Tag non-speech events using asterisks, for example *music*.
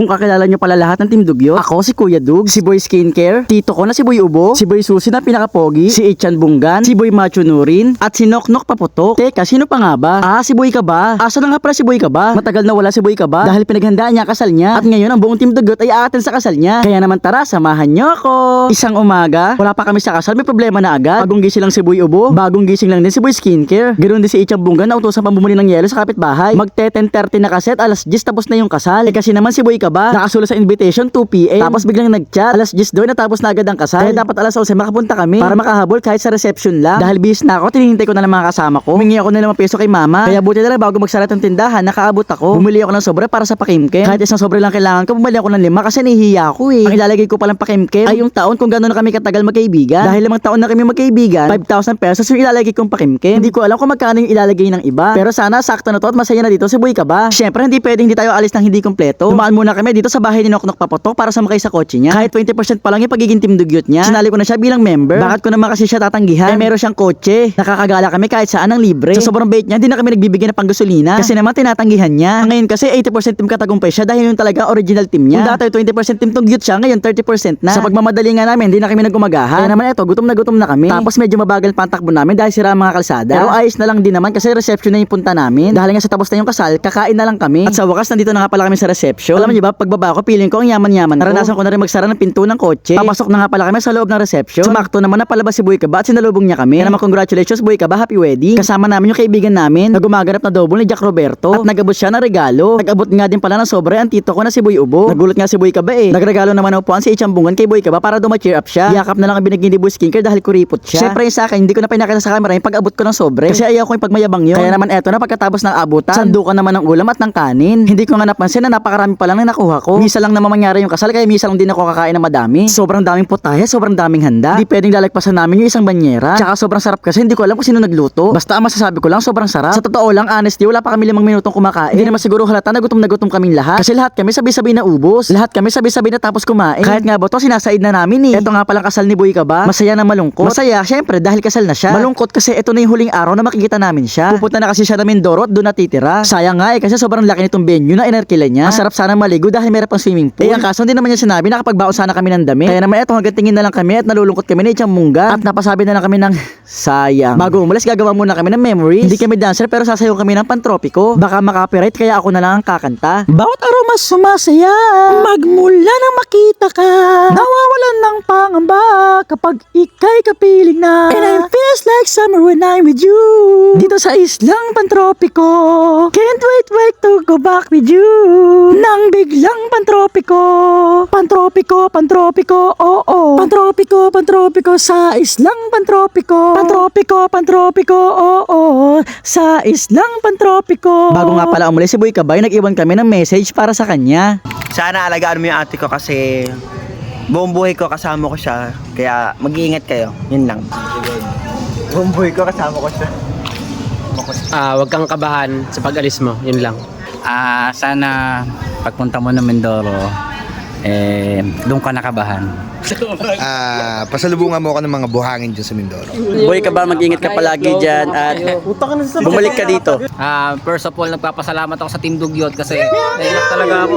Kung kakilala nyo pala lahat ng Team Dugyot, ako si Kuya Dug, si Boy Skincare, tito ko na si Boy Ubo, si Boy Susi na pinakapogi, si Ichan Bunggan, si Boy Macho Nurin, at si Noknok Paputok. Teka, sino pa nga ba? Ah, si Boy Kaba. Asa na nga pala si Boy Kaba? Matagal na wala si Boy Kaba dahil pinaghandaan niya kasal niya at ngayon ang buong Team Dugyot ay aaten sa kasal niya. Kaya naman tara, samahan nyo ako. Isang umaga, wala pa kami sa kasal, may problema na agad. Bagong gising lang si Boy Ubo, bagong gising lang din si Boy Skincare. Ganoon din si Ichan Bunggan na utusan pang bumuli ng yelo sa kapitbahay. Magte 10.30 na kaset, alas 10 tapos na yung kasal. Eh, kasi naman si Boy Kaba, nakasulat sa invitation 2pm. Tapos biglang nag-chat, alas 10 doon natapos na agad ang kasal. Kaya dapat alas 11 makapunta kami para makahabol kahit sa reception lang. Dahil bis na ako, tinihintay ko na lang mga kasama ko. Humingi ako ng 5 peso kay mama. Kaya buti na lang bago magsara ng tindahan, nakaabot ako. Bumili ako ng sobre para sa pakimkem. Kahit isang sobre lang kailangan ko, bumili ako ng lima kasi nahihiya ako eh. Ang ilalagay ko palang pakimkem ay yung taon kung gano'n na kami katagal magkaibigan. Dahil limang taon na kami magkaibigan, 5,000 pesos yung ilalagay kong pakimkem. Hindi ko alam kung magkano yung ilalagay ng iba. Pero sana sakto na to at masaya na dito si Boy Kaba. Syempre hindi pwedeng hindi tayo alis ng hindi kompleto. Dumaan muna kami dito sa bahay ni Noknok Papoto para sumakay sa kotse niya. Kahit 20% pa lang yung pagiging team dugyot niya. Sinali ko na siya bilang member. Bakit ko naman kasi siya tatanggihan? Eh meron siyang kotse. Nakakagala kami kahit saan ng libre. Sa sobrang bait niya, hindi na kami nagbibigay ng panggasolina. Kasi naman tinatanggihan niya. Ngayon kasi 80% team katagumpay siya dahil yung talaga original team niya. Kung dati 20% team dugyot siya, ngayon 30% na. Sa pagmamadali nga namin, hindi na kami nagumagahan. Kaya naman eto, gutom na gutom na kami. Tapos medyo mabagal pa ang takbo namin dahil sira ang mga kalsada. Pero ayos na lang din naman kasi reception na yung punta namin. Dahil nga sa tapos na yung kasal, kakain na lang kami. At sa wakas, nandito na nga pala kami sa reception. Alam niyo ba, pagbaba ko, feeling ko ang yaman-yaman ko. Naranasan ko na rin magsara ng pinto ng kotse. Papasok na nga pala kami sa loob ng reception. Sumakto naman na palabas si Boy Kaba at sinalubong niya kami. Kaya naman congratulations Boy Kaba, happy wedding. Kasama namin yung kaibigan namin na gumaganap na double ni Jack Roberto. At nagabot siya ng regalo. Nagabot nga din pala ng sobre ang tito ko na si Boy Ubo. Nagulat nga si Boy Kaba eh. Nagregalo naman ng upuan si Ichambungan kay Boy Kaba para duma-cheer up siya. Yakap na lang ang binigyan ni Boy Skincare dahil kuripot siya. Siyempre sa akin, hindi ko na pinakita sa camera yung pag-abot ko ng sobre. Kasi ayaw ko yung pagmayabang yun. Kaya naman eto na pagkatapos ng abutan, sandukan naman ng ulam at ng kanin. Hindi ko nga napansin na napakarami pa lang na nakuha ko. Misa lang naman mangyari yung kasal kaya misa lang din ako kakain ng madami. Sobrang daming putahe, sobrang daming handa. Hindi pwedeng lalagpasan namin yung isang banyera. Tsaka sobrang sarap kasi hindi ko alam kung sino nagluto. Basta ang masasabi ko lang sobrang sarap. Sa totoo lang, honestly, wala pa kami limang minutong kumakain. Hindi naman siguro halata na gutom na gutom kaming lahat. Kasi lahat kami sabi-sabi na ubos. Lahat kami sabi-sabi na tapos kumain. Kahit nga ba to, sinasaid na namin eh. Ito nga palang kasal ni Boy Kaba. Masaya na malungkot. Masaya, syempre, dahil kasal na siya. Malungkot kasi ito na yung huling araw na makikita namin siya. Pupunta na kasi siya na Mindoro at doon natitira. Sayang nga eh, kasi sobrang laki nitong venue na inerkila niya. Masarap sana maligo dahil meron pang swimming pool. Eh, ang kaso hindi naman niya sinabi, nakapagbaon sana kami ng dami. Kaya naman eto, hanggang tingin na lang kami at nalulungkot kami na itiyang mungga. At napasabi na lang kami ng *laughs* sayang. Bago umalis, gagawa muna kami ng memories. Hindi kami dancer pero sasayaw kami ng pantropiko. Baka makapiright kaya ako na lang ang kakanta. Bawat araw mas sumasaya. Magmula nang makita ka. Nawawalan ng pangamba kapag ikay kapiling na. And it feels like summer when I'm with you. Dito sa islang pantropiko. Can't wait, wait to go back with you. Nang biglang pantropiko. Pantropiko, pantropiko, oo. Oh, Pantropiko, pantropiko sa islang pantropiko. Pantropiko, pantropiko, oo. Sa islang pantropiko. Bago nga pala umalis si Boy Kabay, nag-iwan kami ng message para sa kanya. Sana alagaan mo yung ate ko kasi buong buhay ko kasama ko siya. Kaya mag-iingat kayo. Yun lang. Buong buhay ko kasama ko siya. Ah, wag kang kabahan sa pag-alis mo, yun lang. Ah, sana pagpunta mo ng Mindoro, eh, doon ka nakabahan. *laughs* Ah, pasalubungan mo ako ng mga buhangin dyan sa Mindoro. Boy ka ba, mag-ingat ka palagi dyan at bumalik ka dito. Ah, first of all, nagpapasalamat ako sa Team Dugyot kasi naiyak talaga ako.